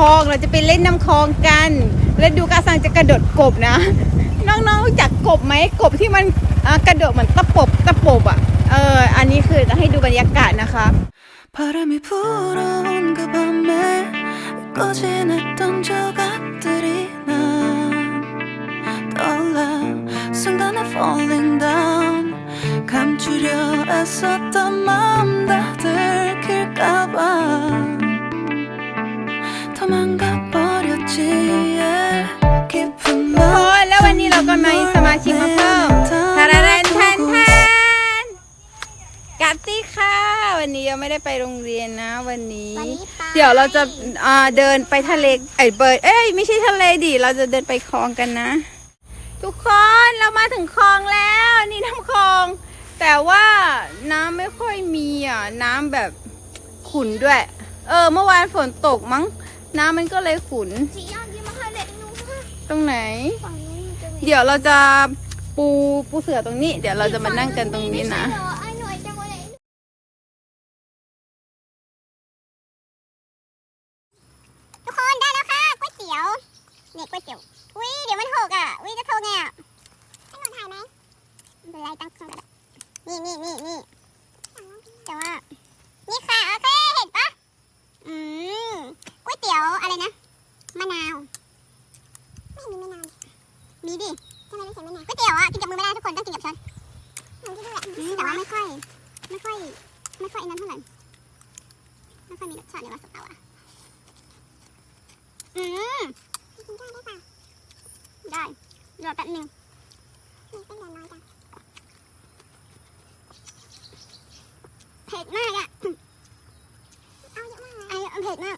ลองเราจะไปเล่นน้ำคลองกัน แล้วดูกาซังจะกระโดดกบนะ น้องๆรู้จักกบไหมกบที่มันอ่ากระโดดเหมือนตะปบตะปบอ่ะเอออันนี้คือจะให้ดูบรรยากาศนะคะ 바람이 불어온 그 밤에 잊고 지냈던 조각들이 난 떠올라 순간에 falling down 감추려 애썼던 마음 โอ้ยแล้ววันนี้เราก็มีสมาชิกมาเพิ่มทาราแรนแทนแทนกัตตี้ค่ะ วันนี้ยังไม่ได้ไปโรงเรียนนะ วันนี้ วันนี้ไป เดี๋ยวเราจะอ่าเดินไปทะเลไอ้ยเบิร์ดเอ้ยไม่ใช่ทะเลดิเราจะเดินไปคลองกันนะ ทุกคนเรามาถึงคลองแล้ว นี่น้ำคลอง แต่ว่าน้ำไม่ค่อยมีอะน้ำแบบขุ่นด้วย เออ เมื่อวานฝนตกมั้ง น้ำมันก็เลยขุ่นสียอดยิ้มมาให้เล็กนู้นตรงไหน ฝั่งนู้นจะมีเดี๋ยวเราจะปูปูเสือตรงนี้ เดี๋ยวเราจะมานั่งกันตรงนี้นะ ไม่ใช่เหรอไอ้หน่วยจังเลย ทุกคนได้แล้วค่ะก๋วยเตี๋ยวเนี่ยก๋วยเตี๋ยวอุ้ยเดี๋ยวมันหกอะอุ้ยจะโทรไงอะให้หนูถ่ายไหมไม่เป็นไรตั้งกล้องก็ได้นี่นี่นี่นี่แต่ว่า นี่ค่ะโอเคเห็นปะอืมก๋วย เตี๋ยวอะไรนะ มะนาว ไม่มีมะนาว มีดิทำไมไม่ใส่มะนาวก๋วยเตี๋ยวอะกินกับมือไม่ได้ทุกคนต้องกินกับช้อนอืมแต่ว่าไม่ค่อย ไม่ค่อย ไม่ค่อยไอ้นั้นเท่าไหร่ ไม่ค่อยมีรสชาติในวาสเอาอะอืมกินได้ได้ป่ะได้รอแป๊บนึงมีเป็นน้อยจังเผ็ดมากอะเอาเยอะมากเลยเอาเผ็ดมาก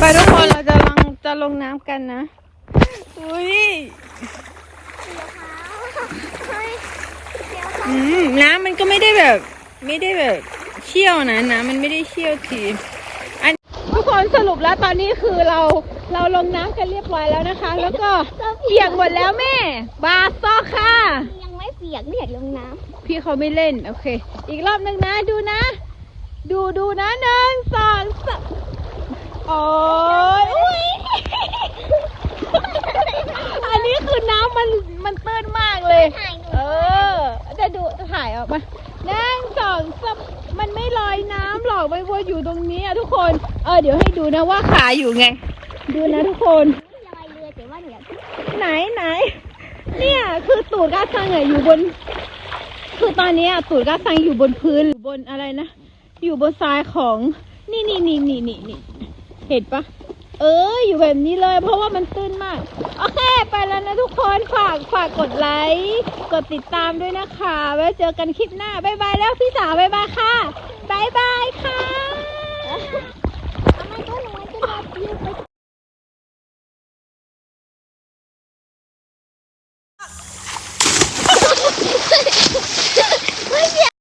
ไปทุกคนเราจะลงจะลงน้ำกันนะ อุ้ยเฮ้ยเดี๋ยวอืมน้ำมันก็ไม่ได้แบบ ไม่ได้แบบเชี่ยวนะน้ำมันไม่ได้เชี่ยวทีอันทุกคนสรุปแล้วตอนนี้คือเราเราลงน้ำกันเรียบร้อยแล้วนะคะ แล้วก็เปียกหมดแล้วแม่ บาซอกค่ะ ยังไม่เปียกไม่อยากลงน้พี่เขาไม่เล่น โอเค อีกรอบหนึ่งนะดูนะ ดูดูนะหนึ่งสองสาม โอ้ยอุ๊ยอันนี้คือน้ำมันมันตื้นมากเลยำถ่ายหนูเออ จะดูจะถ่ายออกมาหนึ่งสองสามมันไม่ลอยน้ำหรอกไม่ว่าอยู่ตรงนี้อะทุกคน เออเดี๋ยวให้ดูนะว่าขาอยู่ไง ดูนะทุกคน ลอยเรือแต่ว่าหนูอยากไหนไหน เนี่ยคือตูดกาซังอะอยู่บน คือตอนเนี้ยตูดกาซังอยู่บนพื้นอยู่บนอะไรนะ อยู่บนทรายของ นี่นี่นี่นี่นี่นี่ เห็นปะเอออยู่แบบนี้เลย เพราะว่ามันตื้นมาก โอเค ไปแล้วนะทุกคนฝากฝากกดไลค์กดติดตามด้วยนะคะ ไว้เจอกันคลิปหน้า บ๊ายบายแล้วพี่สาวบ๊ายบายค่ะบ๊ายบายค่ะ